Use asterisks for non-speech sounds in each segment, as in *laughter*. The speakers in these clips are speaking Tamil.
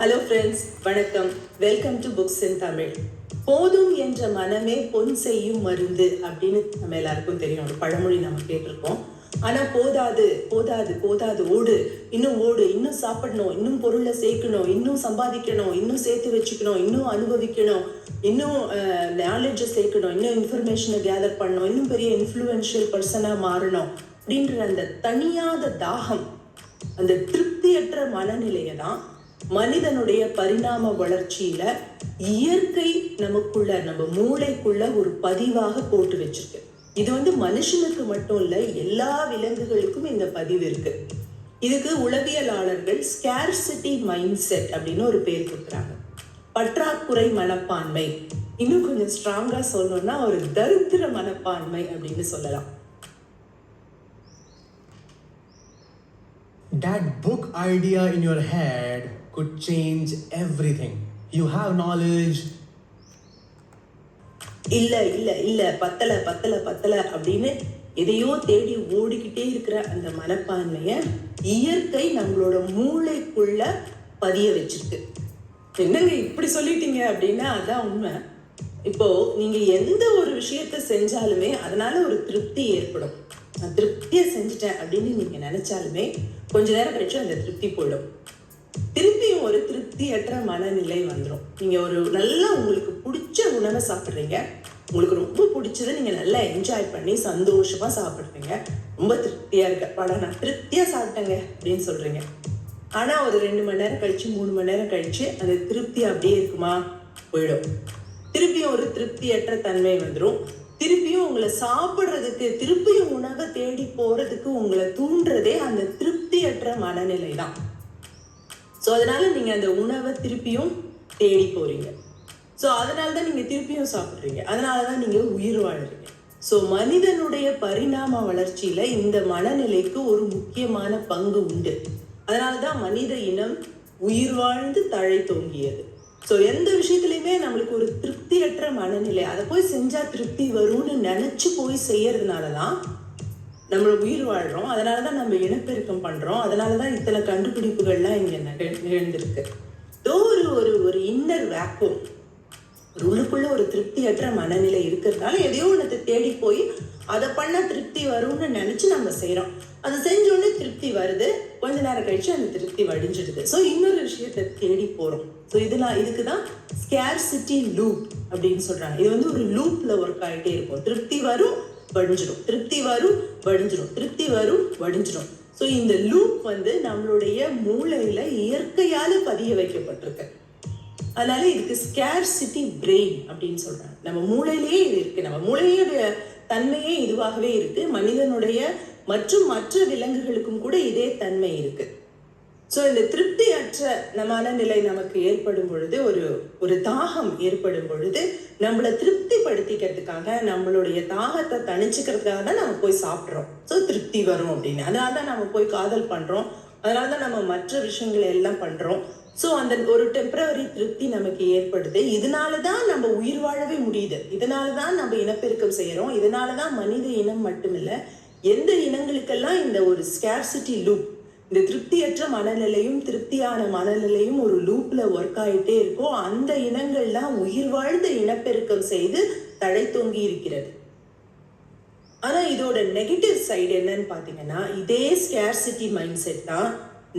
ஹலோ ஃப்ரெண்ட்ஸ் வணக்கம். Welcome to books in Tamil போதும் என்ற மனமே பொன் செய்யும் மருந்து அப்படின்னு நம்ம எல்லாருக்கும் தெரியும். ஒரு பழமொழி நம்ம கேட்டிருக்கோம். ஆனால் போதாது போதாது போதாது ஓடு. இன்னும் ஓடு இன்னும் சாப்பிடணும் இன்னும் பொருளை சேர்க்கணும் இன்னும் சம்பாதிக்கணும் இன்னும் சேர்த்து வச்சுக்கணும் இன்னும் அனுபவிக்கணும் இன்னும் நாலேஜை சேர்க்கணும் இன்னும் இன்ஃபர்மேஷனை கேதர் பண்ணணும் இன்னும் பெரிய இன்ஃப்ளூயன்ஷியல் பர்சனாக மாறணும் அப்படின்ற அந்த தனியாத தாகம் அந்த திருப்தியற்ற மனநிலையை தான் மனிதனுடைய பரிணாம வளர்ச்சியில இயற்கை நமக்குள்ள நம்ம மூளைக்குள்ள ஒரு பதிவாக போட்டு வச்சிருக்கு. இது வந்து மனுஷனுக்கு மட்டும் இல்ல எல்லா விலங்குகளுக்கும் இந்த பதிவு இருக்கு. இதுக்கு உளவியலாளர்கள் ஸ்கேர்சிட்டி மைண்ட் செட் அப்படின்னு ஒரு பேர் கொடுக்குறாங்க. பற்றாக்குறை மனப்பான்மை. இன்னும் கொஞ்சம் ஸ்ட்ராங்கா சொல்லணும்னா ஒரு தரித்திர மனப்பான்மை அப்படின்னு சொல்லலாம். That book idea in your head could change everything. You have knowledge, இல்ல இல்ல இல்ல பத்தல பத்தல பத்தல அப்படின்னு எதையோ தேடி ஓடிக்கிட்டே இருக்கிற அந்த மனப்பான்மைய இயற்கை நம்மளோட மூளைக்குள்ள பதிய வச்சிருக்கு. என்னங்க இப்படி சொல்லிட்டீங்க அப்படின்னா அதான் உண்மை. இப்போ நீங்க எந்த ஒரு விஷயத்த செஞ்சாலுமே அதனால ஒரு திருப்தி ஏற்படும். நான் திருப்தியை செஞ்சுட்டேன் அப்படின்னு நீங்க நினைச்சாலுமே கொஞ்ச நேரம் கழிச்சு அந்த திருப்தி போயிடும். திருப்பியும் ஒரு திருப்தியற்ற மனநிலை வந்துடும் நீங்கள் ஒரு நல்லா உங்களுக்கு பிடிச்ச உணவை சாப்பிட்றீங்க. உங்களுக்கு ரொம்ப பிடிச்சதை நீங்கள் நல்லா என்ஜாய் பண்ணி சந்தோஷமாக சாப்பிட்றீங்க. ரொம்ப திருப்தியாக இருக்கு. படம் நான் திருப்தியாக சாப்பிட்டேங்க அப்படின்னு சொல்கிறீங்க ஆனால் ஒரு ரெண்டு மணி நேரம் கழிச்சு மூணு மணி நேரம் கழிச்சு அந்த திருப்தி அப்படியே இருக்குமா? போயிடும். திருப்பியும் ஒரு திருப்தியற்ற தன்மை வந்துடும் திருப்பியும் உங்களை சாப்பிட்றதுக்கு திருப்பியும் உணவை தேடி போகிறதுக்கு உங்களை தூண்டுறதே அந்த திருப்தியற்ற மனநிலை தான் ஸோ அதனால நீங்கள் அந்த உணவை திருப்பியும் தேடி போகிறீங்க ஸோ அதனால தான் நீங்கள் திருப்பியும் சாப்பிட்றீங்க. அதனால தான் நீங்கள் உயிர் வாழுறீங்க. ஸோ மனிதனுடைய பரிணாம வளர்ச்சியில் இந்த மனநிலைக்கு ஒரு முக்கியமான பங்கு உண்டு. அதனால தான் மனித இனம் உயிர் வாழ்ந்து தழை தோங்கியது. ஸோ எந்த விஷயத்துலையுமே நம்மளுக்கு ஒரு திருப்தியற்ற மனநிலை அதை போய் செஞ்சால் திருப்தி வரும்னு நினச்சி போய் செய்யறதுனால தான் நம்ம உயிர் வாழ்கிறோம் அதனால தான் நம்ம இனப்பெருக்கம் பண்ணுறோம் அதனால தான் இத்தனை கண்டுபிடிப்புகள்லாம் இங்கே நிகழ்ந்திருக்கு. ஏதோ ஒரு ஒரு ஒரு இன்னர் வேக்கும் ஒரு உள்ளுக்குள்ள ஒரு திருப்தியற்ற மனநிலை இருக்கிறதுனால எதையோ ஒன்று தேடி போய் அதை பண்ணால் திருப்தி வரும்னு நினச்சி நம்ம செய்கிறோம் அதை செஞ்சோடனே திருப்தி வருது. கொஞ்ச நேரம் கழிச்சு அந்த திருப்தி வடிஞ்சிடுது. ஸோ இன்னொரு விஷயத்தை தேடி போகிறோம் ஸோ இதெல்லாம் இதுக்கு தான் ஸ்கேர் சிட்டி லூப் அப்படின்னு சொல்கிறாங்க இது வந்து ஒரு லூப்பில் ஒர்க் ஆகிட்டே இருக்கும். திருப்தி வரும் வடிஞ்சிடும். திருப்தி வரும் வடிஞ்சிடும் திருப்தி வரும் வடிஞ்சிடும் ஸோ இந்த லூப் வந்து நம்மளுடைய மூளையில இயற்கையால பதிய வைக்கப்பட்டிருக்கு. அதனால இதுக்கு ஸ்கேர்சிட்டி பிரெயின் அப்படின்னு சொல்றாங்க. நம்ம மூளையிலேயே இது இருக்கு. நம்ம மூளையோட தன்மையே இதுவாகவே இருக்கு. மனிதனுடைய மற்றும் மற்ற விலங்குகளுக்கும் கூட இதே தன்மை இருக்குது ஸோ இந்த திருப்தியற்ற மனநிலை நமக்கு ஏற்படும் பொழுது ஒரு ஒரு தாகம் ஏற்படும் பொழுது நம்மளை திருப்திப்படுத்திக்கிறதுக்காக நம்மளுடைய தாகத்தை தணிச்சுக்கிறதுக்காக தான் நம்ம போய் சாப்பிட்றோம். ஸோ திருப்தி வரும் அப்படின்னு. அதனால தான் நம்ம போய் காதல் பண்ணுறோம் அதனால தான் நம்ம மற்ற விஷயங்களை எல்லாம் பண்ணுறோம் ஸோ அந்த ஒரு டெம்பரவரி திருப்தி நமக்கு ஏற்படுது. இதனால தான் நம்ம உயிர் வாழவே முடியுது. இதனால தான் நம்ம இனப்பெருக்கம் செய்கிறோம் இதனால தான் மனித இனம் மட்டுமில்லை எந்த இனங்களுக்கெல்லாம் இந்த ஒரு ஸ்கேர்சிட்டி லூப் இந்த திருப்தியற்ற மனநிலையும் திருப்தியான மனநிலையும் ஒரு லூப்ல ஒர்க் ஆயிட்டே இருக்கோ அந்த இனங்கள்லாம் உயிர் வாழ்ந்த இனப்பெருக்கம் செய்து தழை தொங்கி இருக்கிறது. ஆனா இதோட நெகட்டிவ் சைடு என்னன்னு பாத்தீங்கன்னா இதே ஸ்கேர்சிட்டி மைண்ட் செட் தான்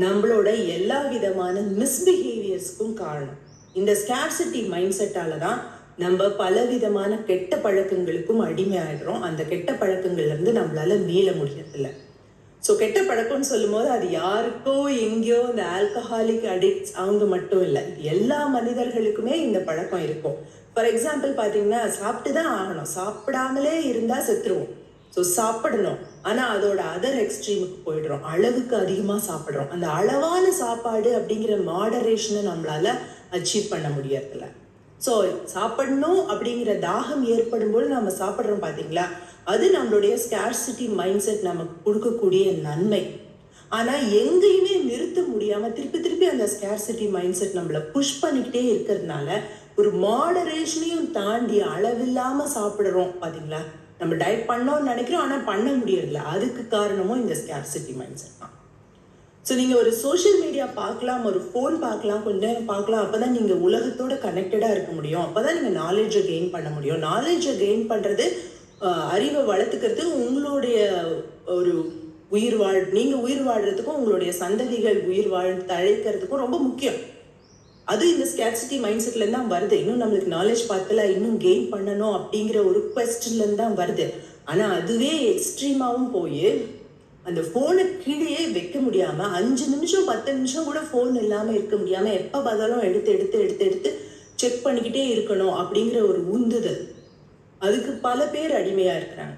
நம்மளோட எல்லா விதமான மிஸ்பிஹேவியர்ஸ்க்கும் காரணம். இந்த ஸ்கேர்சிட்டி மைண்ட் செட்டால தான் நம்ம பல விதமான கெட்ட பழக்கங்களுக்கும் அடிமையாயிடுறோம். அந்த கெட்ட பழக்கங்கள்ல இருந்து நம்மளால மீள முடியறதில்ல. ஸோ கெட்ட பழக்கம்னு சொல்லும்போது அது யாருக்கோ எங்கேயோ இந்த ஆல்கஹாலிக் அடிக்ட்ஸ் அவங்க மட்டும் இல்லை. எல்லா மனிதர்களுக்குமே இந்த பழக்கம் இருக்கும். ஃபார் எக்ஸாம்பிள் பார்த்தீங்கன்னா சாப்பிட்டு தான் ஆகணும். சாப்பிடாமலே இருந்தால் செத்துருவோம். ஸோ சாப்பிடணும். ஆனால் அதோட அதர் எக்ஸ்ட்ரீமுக்கு போயிடுறோம். அளவுக்கு அதிகமாக சாப்பிட்றோம். அந்த அளவான சாப்பாடு அப்படிங்கிற மாடரேஷனை நம்மளால் அச்சீவ் பண்ண முடியறதில்ல. ஸோ சாப்பிடணும் அப்படிங்கிற தாகம் ஏற்படும் போது நம்ம சாப்பிட்றோம் பார்த்தீங்களா அது நம்மளுடைய ஸ்கேர்சிட்டி மைண்ட் செட் நமக்கு கொடுக்கக்கூடிய நன்மை. ஆனால் எங்கேயுமே நிறுத்த முடியாமல் திருப்பி திருப்பி அந்த ஸ்கேர்சிட்டி மைண்ட் செட் நம்மளை புஷ் பண்ணிக்கிட்டே இருக்கிறதுனால ஒரு மாடரேஷனையும் தாண்டி அளவில்லாமல் சாப்பிடுறோம் பார்த்தீங்களா நம்ம டயட் பண்ணோம்னு நினைக்கிறோம் ஆனால் பண்ண முடியறதில்ல. அதுக்கு காரணமும் இந்த ஸ்கேர்சிட்டி மைண்ட் செட் தான். ஸோ நீங்கள் ஒரு சோஷியல் மீடியா பார்க்கலாம் ஒரு ஃபோன் பார்க்கலாம் கொஞ்ச நேரம் பார்க்கலாம் அப்போ தான் நீங்கள் உலகத்தோட கனெக்டடாக இருக்க முடியும். அப்பதான் நீங்கள் நாலேஜை கெயின் பண்ண முடியும். நாலேஜை கெயின் பண்ணுறது அறிவை வளர்த்துக்கிறது உங்களுடைய ஒரு உயிர் வாழ் நீங்கள் உயிர் வாழ்கிறதுக்கும் உங்களுடைய சந்ததிகள் உயிர் வாழ் தழைக்கிறதுக்கும் ரொம்ப முக்கியம். அது இந்த ஸ்கேட்சிட்டி மைண்ட் செட்ல தான் வருது. இன்னும் நம்மளுக்கு நாலேஜ் பார்க்கல இன்னும் கெயின் பண்ணணும் அப்படிங்கிற ஒரு கொஸ்டின்லேருந்து தான் வருது. ஆனால் அதுவே எக்ஸ்ட்ரீமாகவும் போய் அந்த ஃபோனை கீழேயே வைக்க முடியாமல் அஞ்சு நிமிஷம் பத்து நிமிஷம் கூட ஃபோன் இல்லாமல் இருக்க முடியாமல் எப்போ பார்த்தாலும் எடுத்து எடுத்து எடுத்து எடுத்து செக் பண்ணிக்கிட்டே இருக்கணும் அப்படிங்கிற ஒரு உந்துதல். அதுக்கு பல பேர் அடிமையாக இருக்கிறாங்க.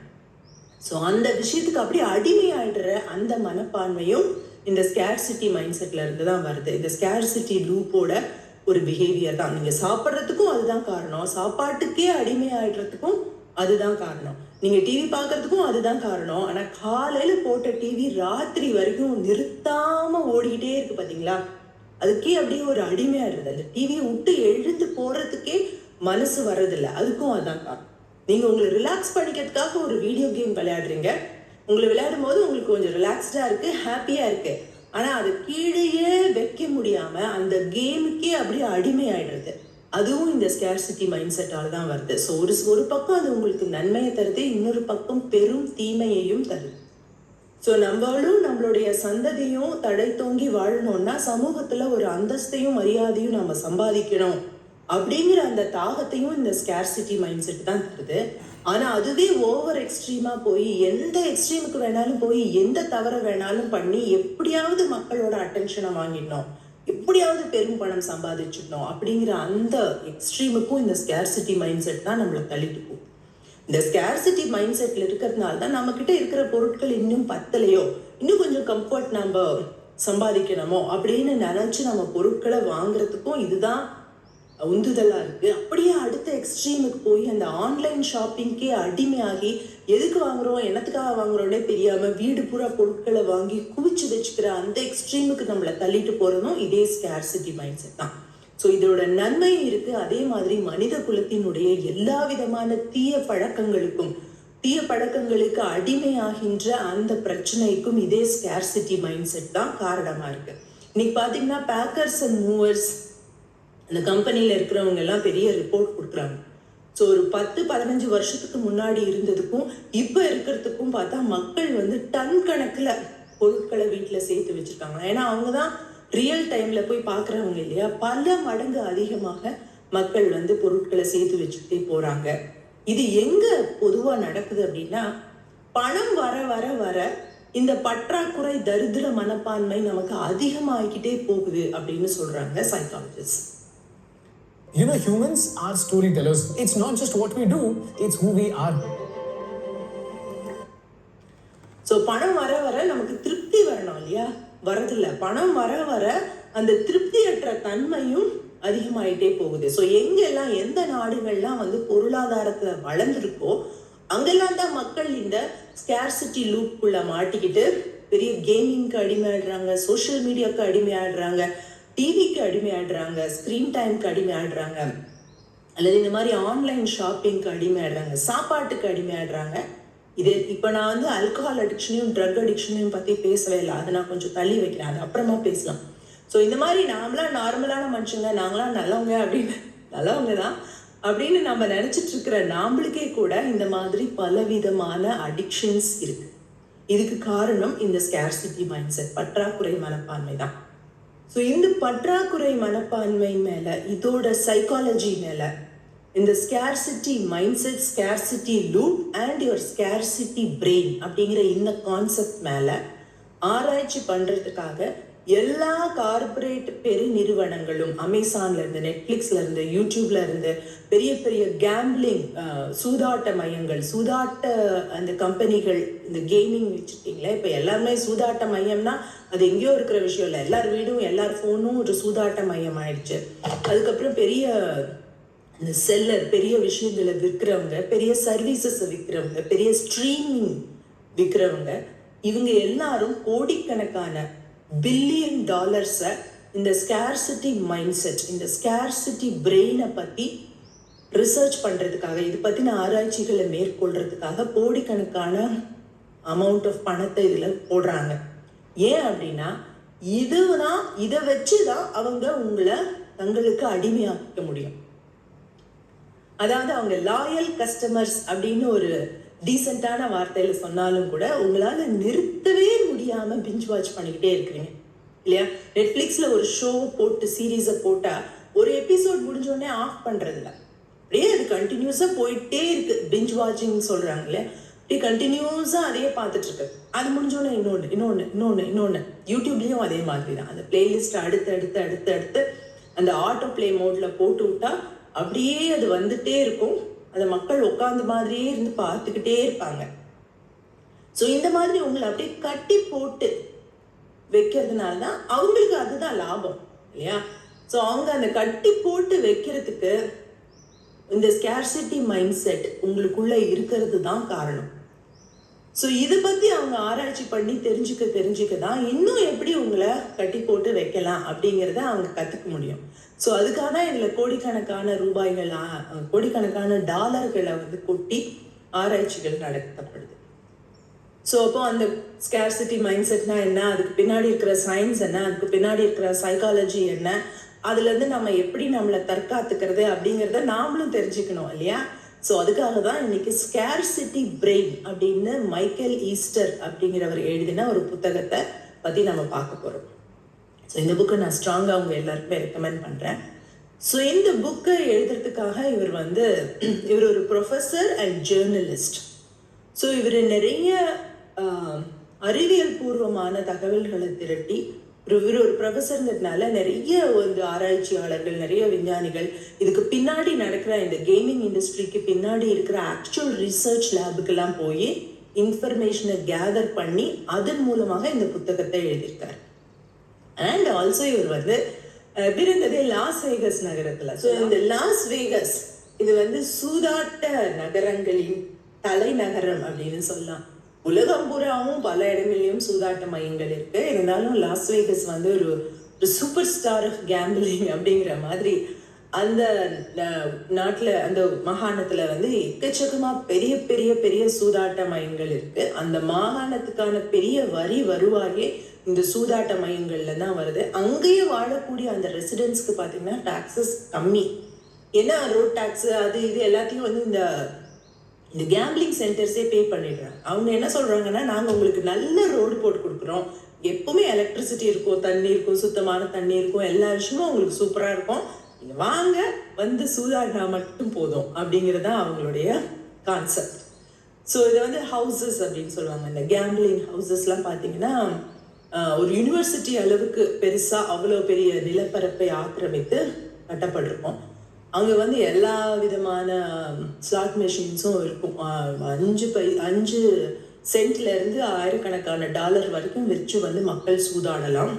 ஸோ அந்த விஷயத்துக்கு அப்படியே அடிமையாயிடுற அந்த மனப்பான்மையும் இந்த ஸ்கேர்சிட்டி மைண்ட் செட்ல இருந்து தான் வருது. இந்த ஸ்கேர்சிட்டி லூப்போட ஒரு பிஹேவியர் தான். நீங்க சாப்பிட்றதுக்கும் அதுதான் காரணம். சாப்பாட்டுக்கே அடிமையாயிடுறதுக்கும் அதுதான் காரணம். நீங்க டிவி பார்க்கறதுக்கும் அதுதான் காரணம். ஆனா காலையில போட்ட டிவி ராத்திரி வரைக்கும் நிறுத்தாம ஓடிக்கிட்டே இருக்கு பாத்தீங்களா? அதுக்கே அப்படியே ஒரு அடிமையாடுறது அந்த டிவியை விட்டு எழுந்து போறதுக்கே மனசு வர்றதில்லை. அதுக்கும் அதுதான் காரணம். நீங்கள் உங்களை ரிலாக்ஸ் பண்ணிக்கிறதுக்காக ஒரு வீடியோ கேம் விளையாடுறீங்க. உங்களை விளையாடும் போது உங்களுக்கு கொஞ்சம் ரிலாக்ஸ்டாக இருக்குது ஹாப்பியாக இருக்குது ஆனால் அது கீழேயே வைக்க முடியாமல் அந்த கேமுக்கே அப்படியே அடிமை ஆயிடுறது அதுவும் இந்த ஸ்கேர்சிட்டி மைண்ட் செட்டால் தான் வருது. ஸோ ஒரு ஒரு பக்கம் அது உங்களுக்கு நன்மையை தருது இன்னொரு பக்கம் பெரும் தீமையையும் தருது. ஸோ நம்மளும் நம்மளுடைய சந்ததியும் தடை தோங்கி வாழணும்னா சமூகத்தில் ஒரு அந்தஸ்தையும் மரியாதையும் நம்ம சம்பாதிக்கணும். அப்படிங்கிற அந்த தாகத்தையும் இந்த ஸ்கேர்சிட்டி மைண்ட் செட் தான் தருது. ஆனால் அதுவே ஓவர் எக்ஸ்ட்ரீமா போய் எந்த எக்ஸ்ட்ரீமுக்கு வேணாலும் போய் எந்த தவறை வேணாலும் பண்ணி எப்படியாவது மக்களோட அட்டென்ஷனை வாங்கிடணும். எப்படியாவது பெரும் பணம் சம்பாதிச்சிடணும் அப்படிங்கிற அந்த எக்ஸ்ட்ரீமுக்கும் இந்த ஸ்கேர்சிட்டி மைண்ட் செட் தான் நம்மளை தள்ளிட்டு இந்த ஸ்கேர்சிட்டி மைண்ட் செட்ல இருக்கிறதுனால தான் நம்ம கிட்ட இருக்கிற பொருட்கள் இன்னும் பத்தலையோ? இன்னும் கொஞ்சம் கம்ஃபர்ட் நம்ம சம்பாதிக்கணுமோ? அப்படின்னு நினைச்சு நம்ம பொருட்களை வாங்குறதுக்கும் இதுதான் உந்துதலாக இருக்குது அப்படியே அடுத்த எக்ஸ்ட்ரீமுக்கு போய் அந்த ஆன்லைன் ஷாப்பிங்க்கே அடிமையாகி எதுக்கு வாங்குறோம் என்னத்துக்காக வாங்குறோன்னே தெரியாமல் வீடு பூரா பொருட்களை வாங்கி குவிச்சு வச்சுக்கிற அந்த எக்ஸ்ட்ரீமுக்கு நம்மளை தள்ளிட்டு போகிறதும் இதே ஸ்கேர்சிட்டி மைண்ட் செட் தான். ஸோ இதோட நன்மையும் இருக்குது அதே மாதிரி மனித குலத்தினுடைய எல்லா விதமான தீய பழக்கங்களுக்கும் தீய பழக்கங்களுக்கு அடிமையாகின்ற அந்த பிரச்சனைக்கும் இதே ஸ்கேர்சிட்டி மைண்ட் செட் தான் காரணமாக இருக்குது இன்னைக்கு பார்த்தீங்கன்னா பேக்கர்ஸ் அண்ட் மூவர்ஸ் அந்த கம்பெனியில் இருக்கிறவங்க எல்லாம் பெரிய ரிப்போர்ட் கொடுக்குறாங்க. ஸோ ஒரு பத்து பதினஞ்சு வருஷத்துக்கு முன்னாடி இருந்ததுக்கும் இப்போ இருக்கிறதுக்கும் பார்த்தா மக்கள் வந்து டன் கணக்கில் பொருட்களை வீட்டில் சேர்த்து வச்சுருக்காங்க ஏன்னா அவங்க தான் ரியல் டைமில் போய் பார்க்குறவங்க இல்லையா? பல மடங்கு அதிகமாக மக்கள் வந்து பொருட்களை சேர்த்து வச்சுக்கிட்டே போகிறாங்க இது எங்கே பொதுவாக நடக்குது அப்படின்னா பணம் வர வர வர இந்த பற்றாக்குறை தரித்திர மனப்பான்மை நமக்கு அதிகமாகிக்கிட்டே போகுது அப்படின்னு சொல்கிறாங்க psychologist You know, humans are storytellers. It's not just what we do, it's who we are. So பணம் வர வர நமக்கு திருப்தி வரணும் இல்லையா வரதில்ல பணம் வர வர அந்த திருப்தியற்ற தன்மையும் அதிகமாயிட்டே போகுது ஸோ எங்கெல்லாம் எந்த நாடுகள்லாம் வந்து பொருளாதாரத்தில் வளர்ந்துருக்கோ அங்கெல்லாம் தான் மக்கள் இந்த ஸ்கேர்சிட்டி லூப்புக்குள்ள மாட்டிக்கிட்டு பெரிய கேமிங்க்கு அடிமையாடுறாங்க சோஷியல் மீடியாவுக்கு அடிமையாடுறாங்க டிவிக்கு அடிமையாடுறாங்க ஸ்க்ரீன் டைம்க்கு அடிமையாடுறாங்க அல்லது இந்த மாதிரி ஆன்லைன் ஷாப்பிங்க்கு அடிமையாடுறாங்க சாப்பாட்டுக்கு அடிமையாடுறாங்க. இது இப்போ நான் வந்து ஆல்கஹால் அடிக்ஷனையும் ட்ரக் அடிக்ஷனையும் பற்றி பேசவே இல்லை. அதை நான் கொஞ்சம் தள்ளி வைக்கிறேன். அது அப்புறமா பேசலாம். ஸோ இந்த மாதிரி நாமளாம் நார்மலான மனுஷங்க நாங்களாம் நல்லவங்க அப்படின்னு நல்லவங்க தான் அப்படின்னு நம்ம நினச்சிட்டு இருக்கிற நாமளுக்கே கூட இந்த மாதிரி பலவிதமான அடிக்ஷன்ஸ் இருக்குது இதுக்கு காரணம் இந்த ஸ்கேர்சிட்டி மைண்ட் செட் பற்றாக்குறை மனப்பான்மை தான். ஸோ இந்த பற்றாக்குறை மனப்பான்மை மேலே இதோட சைக்காலஜி மேலே இந்த scarcity mind set scarcity loop and your scarcity brain அப்படிங்கிற இந்த கான்செப்ட் மேலே ஆராய்ச்சி பண்ணுறதுக்காக எல்லா கார்பரேட் பெரு நிறுவனங்களும் அமேசான்ல இருந்து நெட்ஃபிளிக்ஸ்ல இருந்து யூடியூப்ல இருந்து பெரிய பெரிய கேம்பிளிங் சூதாட்ட மையங்கள் சூதாட்ட அந்த கம்பெனிகள் இந்த கேமிங் வச்சுருக்கீங்களா இப்போ எல்லாருமே சூதாட்ட மையம்னா அது எங்கேயோ இருக்கிற விஷயம் இல்லை. எல்லார் வீடும் எல்லார் ஃபோனும் ஒரு சூதாட்ட மையம் ஆயிடுச்சு. அதுக்கப்புறம் பெரிய இந்த செல்லர் பெரிய விஷயங்களை விற்கிறவங்க பெரிய சர்வீசஸை விற்கிறவங்க பெரிய ஸ்ட்ரீமிங் விற்கிறவங்க இவங்க எல்லாரும் கோடிக்கணக்கான பில்லியன் டாலர்ஸை இந்த ஸ்கேர்சிட்டி மைண்ட் செட் இந்த ஸ்கேர்சிட்டி பிரெயினை பற்றி ரிசர்ச் பண்ணுறதுக்காக இது பற்றின ஆராய்ச்சிகளை மேற்கொள்கிறதுக்காக கோடிக்கணக்கான அமௌண்ட் ஆஃப் பணத்தை இதில் போடுறாங்க. ஏன் அப்படின்னா இது தான் இதை வச்சு தான் அவங்க உங்களை தங்களுக்கு அடிமையாக்க முடியும். அதாவது அவங்க லாயல் கஸ்டமர்ஸ் அப்படின்னு ஒரு டீசெண்டான வார்த்தையில் சொன்னாலும் கூட உங்களால் நிறுத்தவே தெரியாமல் பிஞ்ச் வாட்ச் பண்ணிக்கிட்டே இருக்கிறீங்க. இல்லையா? நெட்ஃப்ளிக்ஸில் ஒரு ஷோ போட்டு சீரீஸை போட்டால் ஒரு எபிசோட் முடிஞ்சோடனே ஆஃப் பண்ணுறதில்ல அப்படியே அது கண்டினியூஸாக போயிட்டே இருக்கு. பிஞ்ச் வாட்சிங் சொல்கிறாங்க இல்லையா? இப்படி கண்டினியூஸாக அதையே பார்த்துட்ருக்கு அது முடிஞ்சோடனே இன்னொன்று இன்னொன்று இன்னொன்று இன்னொன்று யூடியூப்லேயும் அதே மாதிரி தான். அந்த பிளேலிஸ்ட்டை அடுத்து அடுத்து அடுத்து அடுத்து அந்த ஆட்டோ ப்ளே மோடில் போட்டு விட்டால் அப்படியே அது வந்துட்டே இருக்கும். அதை மக்கள் உட்காந்து மாதிரியே இருந்து பார்த்துக்கிட்டே இருப்பாங்க. ஸோ இந்த மாதிரி உங்களை அப்படியே கட்டி போட்டு வைக்கிறதுனால தான் அவங்களுக்கு அதுதான் லாபம் இல்லையா? ஸோ அவங்க அந்த கட்டி போட்டு வைக்கிறதுக்கு இந்த ஸ்கேர்சிட்டி மைண்ட் செட் உங்களுக்குள்ளே இருக்கிறது தான் காரணம். ஸோ இதை பற்றி அவங்க ஆராய்ச்சி பண்ணி தெரிஞ்சுக்க தெரிஞ்சுக்க தான் இன்னும் எப்படி உங்களை கட்டி போட்டு வைக்கலாம் அப்படிங்கிறத அவங்க கற்றுக்க முடியும். ஸோ அதுக்காக தான் இதில் கோடிக்கணக்கான ரூபாய்கள் கோடிக்கணக்கான டாலர்களை வந்து கொட்டி ஆராய்ச்சிகள் நடத்தப்படுது. ஸோ அப்போ அந்த ஸ்கேர்சிட்டி மைண்ட் செட்னா என்ன? அதுக்கு பின்னாடி இருக்கிற சயின்ஸ் என்ன? அதுக்கு பின்னாடி இருக்கிற சைக்காலஜி என்ன? அதுலேருந்து நம்ம எப்படி நம்மளை தற்காத்துக்கிறது அப்படிங்கிறத நாமளும் தெரிஞ்சுக்கணும் இல்லையா? ஸோ அதுக்காக தான் இன்னைக்கு ஸ்கேர்சிட்டி பிரெயின் அப்படின்னு மைக்கேல் ஈஸ்டர் அப்படிங்கிறவர் எழுதின ஒரு புத்தகத்தை பற்றி நம்ம பார்க்க போகிறோம் ஸோ இந்த புக்கை நான் ஸ்ட்ராங்காக அவங்க எல்லாருக்குமே ரெக்கமெண்ட் பண்ணுறேன் ஸோ இந்த புக்கை எழுதுறதுக்காக இவர் வந்து இவர் ஒரு ப்ரொஃபஸர் அண்ட் ஜேர்னலிஸ்ட் ஸோ இவர் நிறைய அறிவியல் பூர்வமான தகவல்களை திரட்டி ஒரு- இவர் ஒரு ப்ரொஃபஸருங்கிறதுனால நிறைய வந்து ஆராய்ச்சியாளர்கள் நிறைய விஞ்ஞானிகள் இதுக்கு பின்னாடி நடக்கிற இந்த கேமிங் இண்டஸ்ட்ரிக்கு பின்னாடி இருக்கிற ஆக்சுவல் ரிசர்ச் லேபுக்கெல்லாம் போய் இன்ஃபர்மேஷனை கேதர் பண்ணி அதன் மூலமாக இந்த புத்தகத்தை எழுதியிருக்கார். அண்ட் ஆல்சோ இவர் வந்து பிறந்ததே லாஸ் வேகஸ் நகரத்தில். ஸோ இந்த லாஸ் வேகஸ் இது வந்து சூதாட்ட நகரங்களின் தலைநகரம் அப்படின்னு சொல்லலாம். உலகம் பூராவும் பல இடங்கள்லயும் சூதாட்ட மையங்கள் இருக்கு. இருந்தாலும் லாஸ் வேகஸ் வந்து ஒரு ஒரு சூப்பர் ஸ்டார் ஆஃப் கேம்பிளிங் அப்படிங்கிற மாதிரி அந்த நாட்டில் அந்த மாகாணத்தில் வந்து எக்கச்சக்கமாக பெரிய பெரிய பெரிய சூதாட்ட மையங்கள் இருக்கு. அந்த மாகாணத்துக்கான பெரிய வரி வருவாயே இந்த சூதாட்ட மையங்கள்ல தான் வருது. அங்கேயே வாழக்கூடிய அந்த ரெசிடென்ட்ஸ்க்கு பார்த்தீங்கன்னா டாக்ஸஸ் கம்மி. ஏன்னா ரோட் டாக்ஸ் அது இது எல்லாத்தையும் வந்து இந்த இந்த கேம்பிளிங் சென்டர்ஸே பே பண்ணிடுறாங்க அவங்க என்ன சொல்கிறாங்கன்னா நாங்கள் உங்களுக்கு நல்ல ரோடு போட்டு கொடுக்குறோம். எப்பவுமே எலக்ட்ரிசிட்டி இருக்கும் தண்ணி இருக்கும் சுத்தமான தண்ணி இருக்கும் எல்லா விஷயமும் உங்களுக்கு சூப்பராக இருக்கும். நீங்கள் வாங்க வந்து சூதாடினா மட்டும் போதும் அப்படிங்கிறது தான் அவங்களுடைய கான்செப்ட் ஸோ இதை வந்து ஹவுசஸ் அப்படின்னு சொல்லுவாங்க. இந்த கேம்பிளிங் ஹவுசஸ்லாம் பார்த்தீங்கன்னா ஒரு யூனிவர்சிட்டி அளவுக்கு பெருசாக அவ்வளோ பெரிய நிலப்பரப்பை ஆக்கிரமித்து கட்டப்பட்டிருக்கோம். அங்கே வந்து எல்லா விதமான ஸ்லாட் மெஷின்ஸும் இருக்கும். அஞ்சு பை அஞ்சு சென்ட்லேருந்து ஆயிரக்கணக்கான டாலர் வரைக்கும் வச்சு வந்து மக்கள் சூதாடலாம்.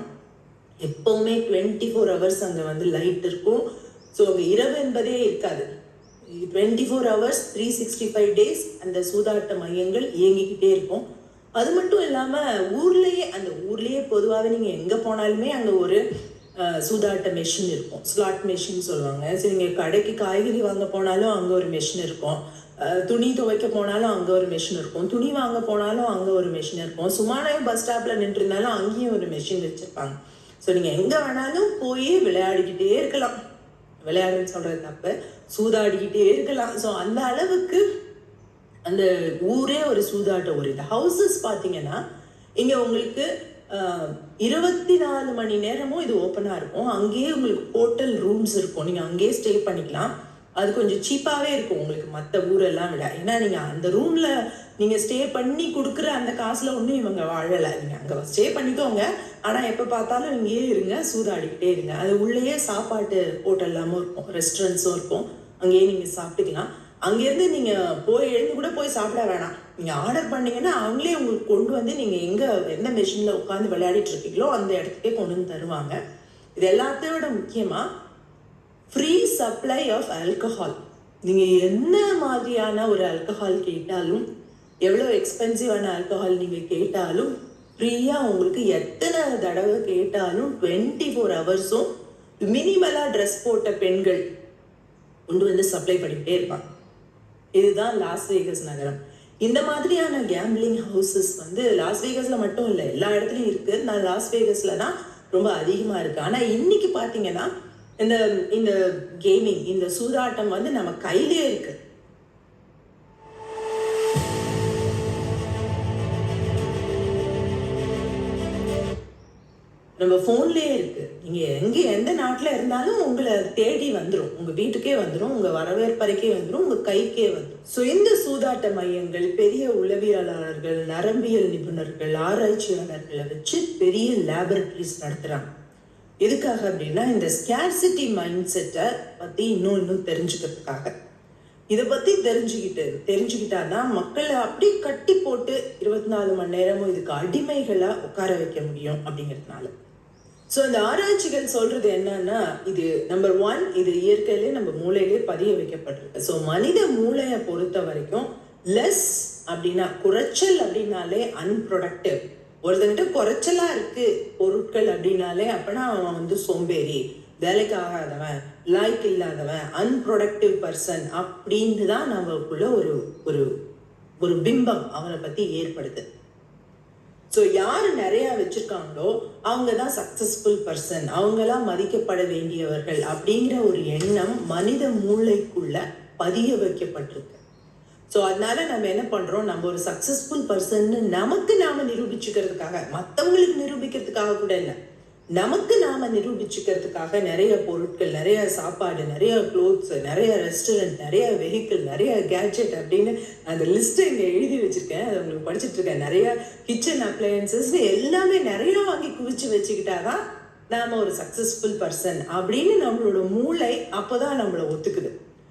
எப்போவுமே டுவெண்ட்டி ஃபோர் ஹவர்ஸ் அங்கே வந்து லைட் இருக்கும். ஸோ அங்கே இரவு என்பதே இருக்காது. Twenty four hours three sixty five days அந்த சூதாட்ட மையங்கள் இயங்கிக்கிட்டே இருக்கும். அது மட்டும் இல்லாமல் ஊர்லேயே அந்த ஊர்லேயே பொதுவாகவே நீங்கள் எங்கே போனாலுமே அங்கே ஒரு சூதாட்ட மெஷின் இருக்கும். ஸ்லாட் மெஷின் சொல்லுவாங்க. சரி நீங்கள் கடைக்கு காய்கறி வாங்க போனாலும் அங்கே ஒரு மெஷின் இருக்கும். துணி துவைக்க போனாலும் அங்கே ஒரு மெஷின் இருக்கும். துணி வாங்க போனாலும் அங்கே ஒரு மெஷின் இருக்கும். சும்மாவே பஸ் ஸ்டாப்பில் நின்றுருந்தாலும் அங்கேயும் ஒரு மெஷின் வச்சுருப்பாங்க. ஸோ நீங்கள் எங்கே வேணாலும் போய் விளையாடிக்கிட்டே இருக்கலாம். விளையாடுன்னு சொல்கிறது தப்பு. சூதாடிக்கிட்டே இருக்கலாம். ஸோ அந்த அளவுக்கு அந்த ஊரே ஒரு சூதாட்ட ஒரு இது ஹவுசஸ் பார்த்தீங்கன்னா இங்கே உங்களுக்கு இருபத்தி நாலு மணி நேரமும் இது ஓப்பனாக இருக்கும். அங்கேயே உங்களுக்கு ஹோட்டல் ரூம்ஸ் இருக்கும். நீங்கள் அங்கேயே ஸ்டே பண்ணிக்கலாம். அது கொஞ்சம் சீப்பாகவே இருக்கும் உங்களுக்கு மற்ற ஊரெல்லாம் விட. ஏன்னா நீங்கள் அந்த ரூமில் நீங்கள் ஸ்டே பண்ணி கொடுக்குற அந்த காசில் ஒன்றும் இவங்க வாழலை. நீங்கள் அங்கே ஸ்டே பண்ணிக்கோங்க. ஆனால் எப்போ பார்த்தாலும் இங்கேயே இருங்க. சூதாடிக்கிட்டே இருங்க. அது உள்ளேயே சாப்பாட்டு ஹோட்டல்லாமும் இருக்கும். ரெஸ்டாரண்ட்ஸும் இருக்கும். அங்கேயே நீங்கள் சாப்பிட்டுக்கலாம். அங்கேருந்து நீங்கள் போய் எழுந்து கூட போய் சாப்பிட வேணாம். நீங்கள் ஆர்டர் பண்ணீங்கன்னா அவங்களே உங்களுக்கு கொண்டு வந்து நீங்கள் எங்கே எந்த மெஷினில் உட்காந்து விளையாடிட்டு இருக்கீங்களோ அந்த இடத்துக்கே கொண்டு வந்து தருவாங்க. இது எல்லாத்தையும் விட முக்கியமாக ஃப்ரீ சப்ளை ஆஃப் ஆல்கஹால் நீங்கள் என்ன மாதிரியான ஒரு ஆல்கஹால் கேட்டாலும் எவ்வளோ எக்ஸ்பென்சிவான ஆல்கஹால் நீங்கள் கேட்டாலும் ஃப்ரீயாக உங்களுக்கு எத்தனை தடவை கேட்டாலும் டுவெண்ட்டி ஃபோர் ஹவர்ஸும் மினிமலாக ட்ரெஸ் போட்ட பெண்கள் கொண்டு வந்து சப்ளை பண்ணிக்கிட்டே இருப்பாங்க. இதுதான் லாஸ் வேகஸ் நகரம். இந்த மாதிரியான கேம்பிளிங் ஹவுசஸ் வந்து லாஸ் வேகஸ்ல மட்டும் இல்லை எல்லா இடத்துலையும் இருக்கு. நான் லாஸ் வேகஸ்ல தான் ரொம்ப அதிகமா இருக்கு. ஆனா இன்னைக்கு பாத்தீங்கன்னா இந்த இந்த கேமிங் இந்த சூதாட்டம் வந்து நம்ம கையிலே இருக்கு. நம்ம ஃபோன்லேயே இருக்கு. நீங்கள் எங்கே எந்த நாட்டில் இருந்தாலும் உங்களை தேடி வந்துடும் உங்கள் வீட்டுக்கே வந்துடும் உங்கள் வரவேற்பறைக்கே வந்துடும் உங்கள் கைக்கே வந்துடும் ஸோ இந்த சூதாட்ட மையங்கள் பெரிய உளவியலாளர்கள் நரம்பியல் நிபுணர்கள் ஆராய்ச்சியாளர்களை வச்சு பெரிய லேபரட்டரிஸ் நடத்துகிறாங்க எதுக்காக அப்படின்னா இந்த ஸ்கேர்சிட்டி மைண்ட் செட்டை பற்றி இன்னும் இன்னும் தெரிஞ்சுக்கிறதுக்காக. இதை பற்றி தெரிஞ்சுக்கிட்டு தெரிஞ்சுக்கிட்டாதான் மக்களை அப்படி கட்டி போட்டு இருபத்தி நாலு மணி நேரமும் இதுக்கு அடிமைகளாக உட்கார வைக்க முடியும் அப்படிங்கிறதுனால. ஸோ இந்த ஆராய்ச்சிகள் சொல்றது என்னன்னா இது நம்பர் ஒன் இது இயற்கையிலே நம்ம மூளையிலே பதிய வைக்கப்பட்டிருக்கு. ஸோ மனித மூளையை பொறுத்த வரைக்கும் லெஸ் அப்படின்னா குறைச்சல் அப்படின்னாலே அன்ப்ரொடக்டிவ் ஒருத்தங்கிட்ட குறைச்சலா இருக்கு பொருட்கள் அப்படின்னாலே அப்பனா அவன் வந்து சோம்பேறி வேலைக்கு ஆகாதவன் லைக் இல்லாதவன் அன்ப்ரொடக்டிவ் பர்சன் அப்படின்னு தான் நமக்குள்ள ஒரு ஒரு ஒரு பிம்பம் அவனை பத்தி ஏற்படுது. ஸோ யார் நிறையா வச்சுருக்காங்களோ அவங்க தான் சக்ஸஸ்ஃபுல் பர்சன் அவங்களாம் மதிக்கப்பட வேண்டியவர்கள் அப்படிங்கிற ஒரு எண்ணம் மனித மூளைக்குள்ள பதிய வைக்கப்பட்டிருக்கு. ஸோ அதனால நம்ம என்ன பண்ணுறோம் நம்ம ஒரு சக்ஸஸ்ஃபுல் பர்சன்னு நமக்கு நாம் நிரூபிச்சுக்கிறதுக்காக மற்றவங்களுக்கு நிரூபிக்கிறதுக்காக கூட இல்லை. நமக்கு நாம நிரூபிச்சுக்கிறதுக்காக நிறைய பொருட்கள் நிறைய சாப்பாடு நிறைய க்ளோத்ஸ் நிறைய ரெஸ்டாரண்ட் நிறைய வெஹிக்கிள் நிறைய கேட்ஜெட் அப்படின்னு அந்த லிஸ்ட்டை இங்கே எழுதி வச்சிருக்கேன். அதை உங்களுக்கு படிச்சுட்டு இருக்கேன். நிறைய கிச்சன் அப்ளையன்சஸ் எல்லாமே நிறைய வாங்கி குவிச்சு வச்சுக்கிட்டாதான் நாம ஒரு சக்சஸ்ஃபுல் பர்சன் அப்படின்னு நம்மளோட மூளை அப்போதான் நம்மளை ஒத்துக்குது.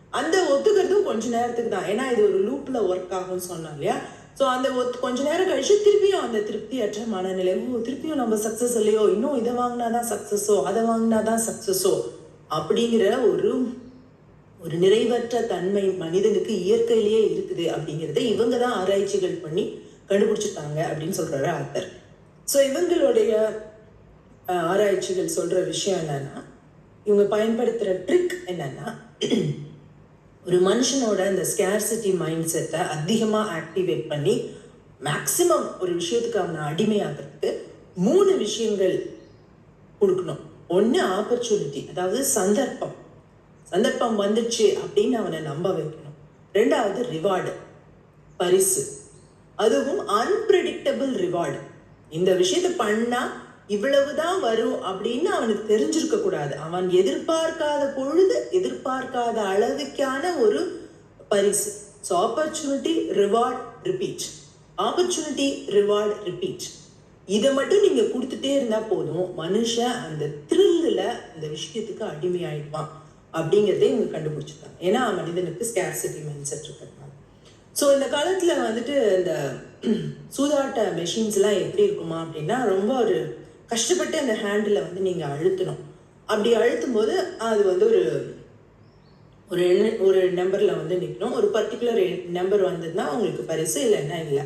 அந்த ஒத்துக்கிறதும் கொஞ்ச நேரத்துக்கு தான். ஏன்னா இது ஒரு லூப்ல ஒர்க் ஆகும்னு சொன்னோம் இல்லையா? ஸோ அந்த கொஞ்ச நேரம் கழிச்சு திருப்பியும் அந்த திருப்தியற்ற மனநிலை ஓ திருப்பியும் நம்ம சக்ஸஸ் இல்லையோ? இன்னும் இதை வாங்கினா தான் சக்ஸஸோ அதை வாங்கினா தான் சக்ஸஸோ அப்படிங்கிற ஒரு ஒரு நிறைவற்ற தன்மை மனிதனுக்கு இயற்கையிலேயே இருக்குது அப்படிங்கிறத இவங்க தான் ஆராய்ச்சிகள் பண்ணி கண்டுபிடிச்சிருக்காங்க அப்படின்னு சொல்றாரு ஆத்தர். ஸோ இவங்களுடைய ஆராய்ச்சிகள் சொல்ற விஷயம் என்னன்னா இவங்க பயன்படுத்துகிற ட்ரிக் என்னன்னா ஒரு மனுஷனோட இந்த ஸ்கேர்சிட்டி மைண்ட் செட்டை அதிகமாக ஆக்டிவேட் பண்ணி மேக்சிமம் ஒரு விஷயத்துக்கு அவனை அடிமையாகிறதுக்கு மூணு விஷயங்கள் கொடுக்கணும். ஒன்று ஆப்பர்ச்சுனிட்டி அதாவது சந்தர்ப்பம். சந்தர்ப்பம் வந்துச்சு அப்படின்னு அவனை நம்ப வைக்கணும். ரெண்டாவது ரிவார்டு பரிசு. அதுவும் அன்பிரடிக்டபிள் ரிவார்டு இந்த விஷயத்தை பண்ணால் இவ்வளவுதான் வரும் அப்படின்னு அவனுக்கு தெரிஞ்சிருக்க கூடாது. அவன் எதிர்பார்க்காத பொழுது எதிர்பார்க்காத அளவுக்கான ஒரு பரிசு. So opportunity reward repeat opportunity reward repeat இதை மட்டும் நீங்க கொடுத்துட்டே இருந்தா போதும். மனுஷன் அந்த த்ரில்லில் அந்த விஷயத்துக்கு அடிமையாயிடுவான் அப்படிங்கிறதே இவங்க கண்டுபிடிச்சிருக்காங்க. ஏன்னா மனிதனுக்கு ஸ்கேர்சிட்டி மைண்ட் செட் இருக்கிறதுனால ஸோ இந்த காலத்தில் வந்துட்டு இந்த *clears throat* சூதாட்ட மெஷின்ஸ்லாம் எப்படி இருக்குமா அப்படின்னா ரொம்ப ஒரு கஷ்டப்பட்டு அந்த ஹேண்டில் வந்து நீங்கள் அழுத்தணும். அப்படி அழுத்தும் போது அது வந்து ஒரு ஒரு எண்ண ஒரு நம்பரில் வந்து நிற்கணும் ஒரு பர்டிகுலர் நம்பர் வந்ததுன்னா உங்களுக்கு பரிசு இல்லைன்னா இல்லை.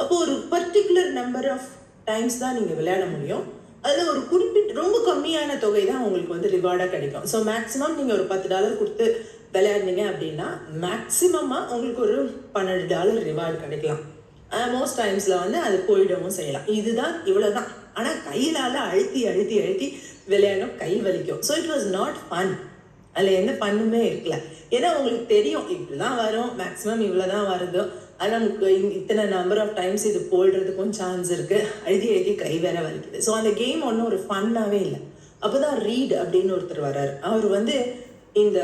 அப்போது ஒரு பர்டிகுலர் நம்பர் ஆஃப் டைம்ஸ் தான் நீங்கள் விளையாட முடியும். அதில் ஒரு குறிப்பிட்ட ரொம்ப கம்மியான தொகை தான் உங்களுக்கு வந்து ரிவார்டாக கிடைக்கும். ஸோ மேக்ஸிமம் நீங்கள் ஒரு பத்து டாலர் கொடுத்து விளையாடுனீங்க அப்படின்னா மேக்ஸிமமாக உங்களுக்கு ஒரு பன்னெண்டு டாலர் ரிவார்டு கிடைக்கலாம். மோஸ்ட் டைம்ஸில் வந்து அது போயிடவும் செய்யலாம். இதுதான் இவ்வளோ தான் ஆனால் கையிலால அழுத்தி அழுத்தி அழுத்தி விளையாடணும் கை வலிக்கும். So it was not fun அதில் எந்த பண்ணுமே இருக்கல. ஏன்னா உங்களுக்கு தெரியும் இப்படிதான் வரும் மேக்ஸிமம் இவ்வளோ தான் வருதோ ஆனால் நமக்கு இத்தனை நம்பர் ஆஃப் டைம்ஸ் இது போடுறதுக்கும் சான்ஸ் இருக்குது அழுதி எழுதி கை வேற வலிக்குது. ஸோ அந்த கேம் ஒன்றும் ஒரு ஃபன்னாகவே இல்லை. அப்போ தான் ரீட் அப்படின்னு ஒருத்தர் வர்றார். அவர் வந்து இந்த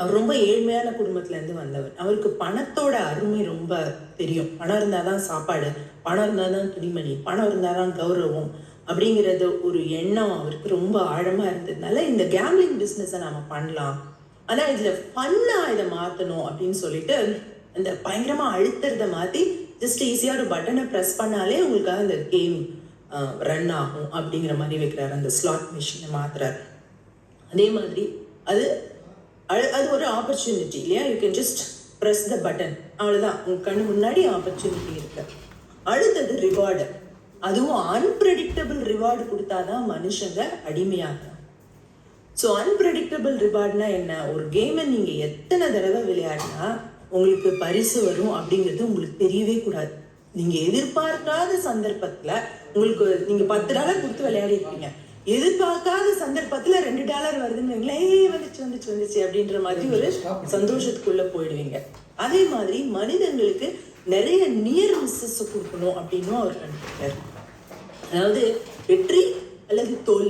அவர் ரொம்ப ஏழ்மையான குடும்பத்துலேருந்து வந்தவர். அவருக்கு பணத்தோட அருமை ரொம்ப தெரியும். பணம் இருந்தால் தான் சாப்பாடு பணம் இருந்தால் தான் துணிமணி பணம் இருந்தால் தான் கௌரவம் அப்படிங்கிறது ஒரு எண்ணம் அவருக்கு ரொம்ப ஆழமாக இருந்ததுனால இந்த கேம்லிங் பிஸ்னஸை நாம் பண்ணலாம். ஆனால் இதில் ஃபன்னாக இதை மாற்றணும் அப்படின்னு சொல்லிட்டு இந்த பயங்கரமாக அழுத்துறத மாற்றி ஜஸ்ட் ஈஸியாக ஒரு பட்டனை ப்ரெஸ் பண்ணாலே உங்களுக்காக அந்த கேம் ரன் ஆகும் அப்படிங்கிற மாதிரி வைக்கிறாரு. அந்த ஸ்லாட் மிஷினை மாத்துறாரு. அதே மாதிரி அது அது அது ஒரு ஆப்பர்ச்சுனிட்டி இல்லையா? You can just press the button அவ்வளோதான் உங்கள் கண்ணு முன்னாடி ஆப்பர்ச்சுனிட்டி இருக்குது அடுத்தது ரிவார்டு அதுவும் அன்பிரடிக்டபிள் ரிவார்டு கொடுத்தாதான் மனுஷங்க அடிமையாகும் ஸோ அன்பிரடிக்டபிள் ரிவார்ட்னா என்ன? ஒரு கேமை நீங்கள் எத்தனை தடவை விளையாடினா உங்களுக்கு பரிசு வரும் அப்படிங்கிறது உங்களுக்கு தெரியவே கூடாது. நீங்கள் எதிர்பார்க்காத சந்தர்ப்பத்தில் உங்களுக்கு நீங்கள் பத்து டாலர் கொடுத்து விளையாடிருப்பீங்க. எதிர்பார்க்காத சந்தர்ப்பத்தில் ரெண்டு டாலர் வருதுன்னு ஏய் வந்துச்சு வந்துச்சு வந்துச்சு அப்படின்ற மாதிரி ஒரு சந்தோஷத்துக்குள்ளே போயிடுவீங்க. அதே மாதிரி மனிதங்களுக்கு நிறைய நியர் மிஸ்ஸஸை கொடுக்கணும் அப்படின்னும் அவர் நினைக்கிறார் அதாவது வெற்றி அல்லது தோல்வி.